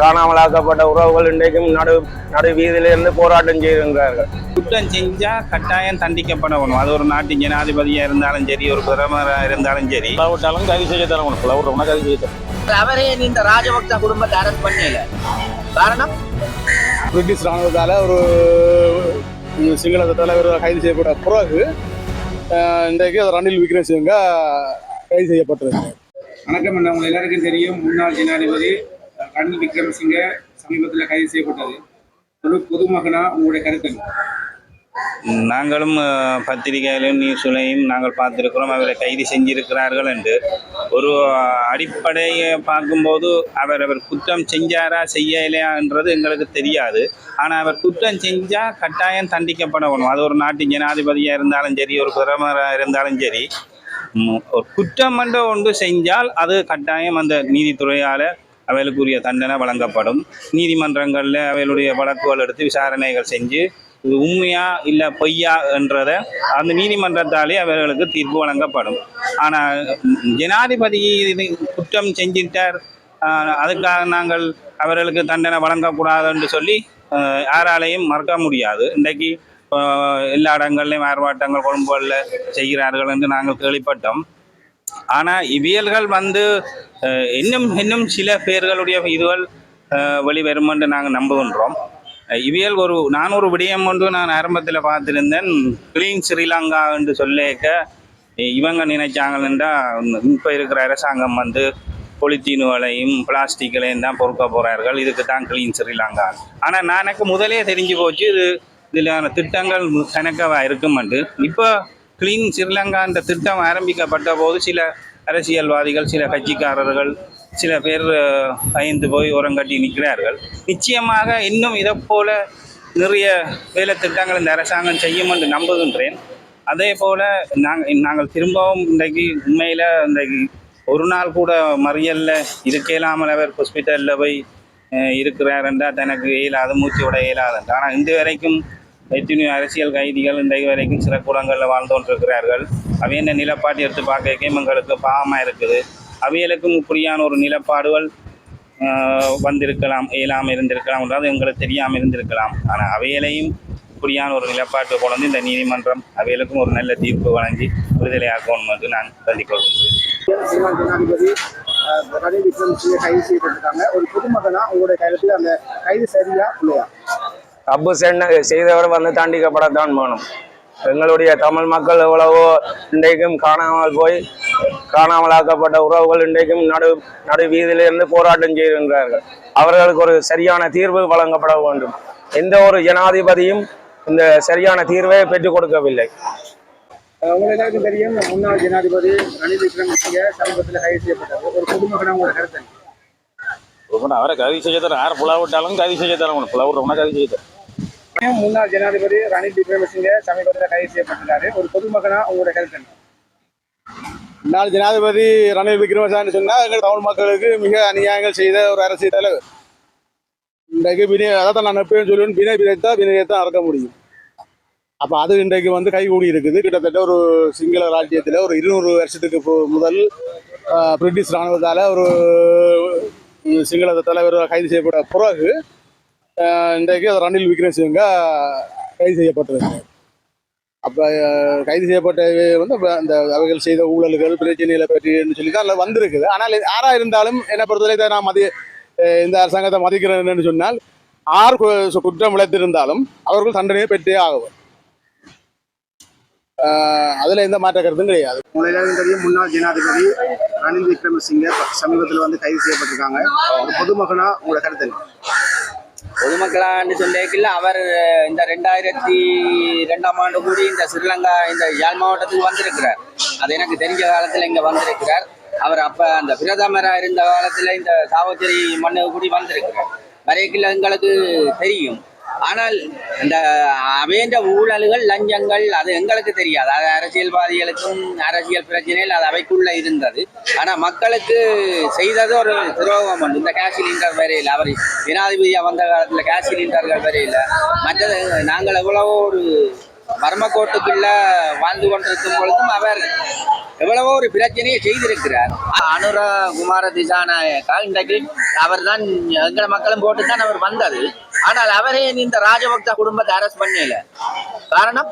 காணாமலாக்கப்பட்ட உறவுகள் இன்றைக்கும் நடு நடு வீதியிலிருந்து போராட்டம் செய்கின்றார்கள் குற்றம் செஞ்சா கட்டாயம் தண்டிக்கப்படணும். அது ஒரு நாட்டின் ஜனாதிபதியா இருந்தாலும் சரி ஒரு பிரதமராக இருந்தாலும் சரி. விட்டாலும் கைது செய்ய தரணும். விட்டோம்னா கைது செய்ய தரணும். அவரே இந்த ராஜபக்ச குடும்பத்தை அரெஸ்ட் பண்ணல காரணம்? பிரிட்டிஷ் ராணுவத்தால் ஒரு சிங்கள தலைவர் கைது செய்யப்பட்ட பிறகு இன்றைக்கு ரணில் விக்ரமசிங்க கைது செய்யப்பட்டிருக்கிறார் வணக்கம் உங்க எல்லாருக்கும் தெரியும் முன்னாள் ஜனாதிபதி ரணில் விக்ரமசிங்க சமீபத்தில் கைது செய்யப்பட்டது. ஒரு பொதுமகனா உங்களுடைய கருத்து நாங்களும் பத்திரிகையிலும் நியூஸ்லையும் நாங்கள் பார்த்துருக்கிறோம். அவரை கைது செஞ்சிருக்கிறார்கள் என்று. ஒரு அடிப்படையை பார்க்கும்போது அவர் அவர் குற்றம் செஞ்சாரா செய்யலையான்றது எங்களுக்கு தெரியாது. ஆனால் அவர் குற்றம் செஞ்சால் கட்டாயம் தண்டிக்கப்படணும். அது ஒரு நாட்டின் ஜனாதிபதியாக இருந்தாலும் சரி ஒரு பிரதமராக இருந்தாலும் சரி. ஒரு குற்றம் என்ற ஒன்று செஞ்சால் அது கட்டாயம் அந்த நீதித்துறையால் அவைகளுக்குரிய தண்டனை வழங்கப்படும். நீதிமன்றங்களில் அவைகளுடைய வழக்குகள் எடுத்து விசாரணைகள் செஞ்சு இது உண்மையா இல்லை பொய்யா என்றதை அந்த நீதிமன்றத்தாலே அவர்களுக்கு தீர்ப்பு வழங்கப்படும். ஆனால் ஜனாதிபதி இது குற்றம் செஞ்சிட்டார். அதுக்காக நாங்கள் அவர்களுக்கு தண்டனை வழங்கக்கூடாது என்று சொல்லி யாராலையும் மறக்க முடியாது. இன்றைக்கு எல்லா இடங்கள்லையும் ஆர்ப்பாட்டங்கள் கொழும்புகளில் செய்கிறார்கள் என்று நாங்கள் கேள்விப்பட்டோம். ஆனால் இவியல்கள் வந்து இன்னும் இன்னும் சில பேர்களுடைய இதுகள் அஹ், வெளிவரும் என்று நாங்கள் நம்புகின்றோம். இவியல் ஒரு நான் ஒரு விடயம் ஒன்று நான் ஆரம்பத்தில் பார்த்திருந்தேன். கிளீன் ஸ்ரீலங்கா என்று சொல்லிக்க இவங்க நினைச்சாங்கன்னா இப்போ இருக்கிற அரசாங்கம் வந்து பொலித்தீனுகளையும் பிளாஸ்டிக்களையும் தான் பொறுக்க போகிறார்கள் இதுக்கு தான் கிளீன் ஸ்ரீலங்கா ஆனால் நான் எனக்கு முதலே தெரிஞ்சு போச்சு இது இதிலான திட்டங்கள் எனக்கவா இருக்கும் என்று. இப்போ கிளீன் ஸ்ரீலங்கா என்ற திட்டம் ஆரம்பிக்கப்பட்ட போது சில அரசியல்வாதிகள் சில கட்சிக்காரர்கள் சில பேர் பயந்து போய் உரங்கட்டி நிற்கிறார்கள். நிச்சயமாக இன்னும் இதை போல நிறைய வேலை திட்டங்கள் இந்த அரசாங்கம் செய்யும் என்று நம்புகின்றேன். அதே போல் நாங்கள் நாங்கள் திரும்பவும் இன்றைக்கு உண்மையில் இன்றைக்கு ஒரு நாள் கூட மறியலில் இருக்க இயலாமல் அவர் ஹாஸ்பிட்டலில் போய் இருக்கிறார் என்றால் தனக்கு இயலாது மூச்சு விட இயலாது. ஆனால் இன்று வரைக்கும் எத்தனையோ அரசியல் கைதிகள் இன்றைக்கு வரைக்கும் சில கூடங்களில் வாழ்ந்து கொண்டிருக்கிறார்கள். அவை என்ன நிலப்பாடு எடுத்து பார்க்க எங்களுக்கு பாவமாக இருக்குது. அவைகளுக்கும் இப்படியான ஒரு நிலப்பாடுகள் வந்திருக்கலாம் இயலாமல் இருந்திருக்கலாம் என்றால் எங்களுக்கு தெரியாமல் இருந்திருக்கலாம். ஆனால் அவையிலையும் இப்படியான ஒரு நிலப்பாட்டு கொண்டு இந்த நீதிமன்றம் அவைகளுக்கும் ஒரு நல்ல தீர்ப்பு வழங்கி விடுதலையாக்கணும் என்று நான் சொல்லிக் கொள்கிறேன் ஜனாதிபதி ரணில் விக்ரமசிங்க கைது செய்யப்பட்டிருக்காங்க ஒரு பொதுமகனா உங்களுடைய கருத்து அந்த கைது சரியா இல்லையா? தப்பு சென்ன செய்தவர் வந்து தண்டிக்கப்படத்தான் வேணும். எங்களுடைய தமிழ் மக்கள் எவ்வளவோ இன்றைக்கும் காணாமல் போய் காணாமலாக்கப்பட்ட உறவுகள் இன்றைக்கும் நடு நடு வீதியிலிருந்து போராட்டம் செய்கின்றார்கள் அவர்களுக்கு ஒரு சரியான தீர்வு வழங்கப்பட வேண்டும். எந்த ஒரு ஜனாதிபதியும் இந்த சரியான தீர்வை பெற்றுக் கொடுக்கவில்லை. அஹ், உங்க எல்லாருக்கும் தெரியும் முன்னாள் ஜனாதிபதி ரணில் விக்ரமசிங்க சமீபத்தில் கைது செய்யப்பட்டது ஒரு பொதுமகனா உங்களோட கருத்து? அவரை கைது செய்ய தரேன் யார் புலா விட்டாலும் கைது செய்ய தரணும் புலா விட்டோம்னா கைது செய்ய தரேன் ஏன் முன்னாள் ஜனாதிபதி ரணில் விக்ரமசிங்க சமீபத்தில் கைது செய்யப்பட்டிருக்காரு ஒரு பொதுமகனா உங்களோட கருத்து என்ன? முன்னாள் ஜனாதிபதி ரணில் விக்ரமசாமி சொன்னா எங்கள் தமிழ் மக்களுக்கு மிக அநியாயங்கள் செய்த ஒரு அரசியல் தலைவர். இன்றைக்கு வினய அதான் நான் எப்பயும் சொல்லுவேன் வினை விதைத்தா வினையத்தான் அறக்க முடியும். அப்போ அது இன்றைக்கு வந்து கைகூடி இருக்குது. கிட்டத்தட்ட ஒரு சிங்கள ராஜ்யத்தில் ஒரு இருநூறு வருஷத்துக்கு முதல் ஆஹ், பிரிட்டிஷ் இராணுவத்தால் ஒரு சிங்கள தலைவர் கைது செய்யப்பட்ட பிறகு இன்றைக்கு ரணில் விக்ரமசிங்க கைது செய்யப்பட்டிருக்காங்க அப்போ கைது செய்யப்பட்ட வந்து அந்த அவைகள் செய்த ஊழல்கள் பிரச்சனைகளை பற்றி சொல்லி தான் அதில் வந்திருக்குது. ஆனால் இது யாரா இருந்தாலும் என்னை பொறுத்தவரை நான் மதி இந்த அரசாங்கத்தை மதிக்கிறேன்னு சொன்னால் ஆர் குற்றம் இழைத்திருந்தாலும் அவர்கள் தண்டனையை பெற்றே ஆகும் அதில் எந்த மாற்ற கருத்தும் கிடையாது. எல்லாருக்கும் தெரியும் முன்னாள் ஜனாதிபதி ரணில் விக்ரமசிங்க சமீபத்தில் வந்து கைது செய்யப்பட்டிருக்காங்க. ஒரு பொதுமகனா உங்களோட கருத்து? பொதுமக்களான்னு சொல்லிக்கல அவர் இந்த ரெண்டாயிரத்தி ரெண்டாம் ஆண்டு கூடி இந்த ஸ்ரீலங்கா இந்த யாழ் மாவட்டத்துக்கு வந்திருக்கிறார். அது எனக்கு தெரிஞ்ச காலத்தில் இங்க வந்திருக்கிறார். அவர் அப்போ அந்த பிரதமராக இருந்த காலத்தில் இந்த சாவச்சேரி மண்ணுக்கு கூடி வந்திருக்கிறார். வரைக்கில் எங்களுக்கு தெரியும். ஆனால் இந்த அமைந்த ஊழல்கள் லஞ்சங்கள் அது எங்களுக்கு தெரியாது. அது அரசியல்வாதிகளுக்கும் அரசியல் பிரச்சனைகள் அது அவைக்குள்ள இருந்தது. ஆனால் மக்களுக்கு செய்தது ஒரு துரோகம் உண்டு. இந்த கேஷ் சிலிண்டர் வரையில் அவர் ஜனாதிபதியாக வந்த காலத்தில் கேஷ் சிலிண்டர்கள் வரையில் மற்றது நாங்கள் எவ்வளவோ ஒரு மர்மக்கோட்டுக்குள்ள வாழ்ந்து கொண்டிருக்கும் பொழுதும் அவர் எவ்வளவோ ஒரு பிரச்சனையை செய்திருக்கிறார். அனுர குமார திசாநாயக்கா இன்றைக்கு அவர் தான் எங்களை மக்களும் போட்டு தான் அவர் வந்தது. ஆனால் அவரே இந்த ராஜபக்த குடும்பத்தை அரசு பண்ணல காரணம்?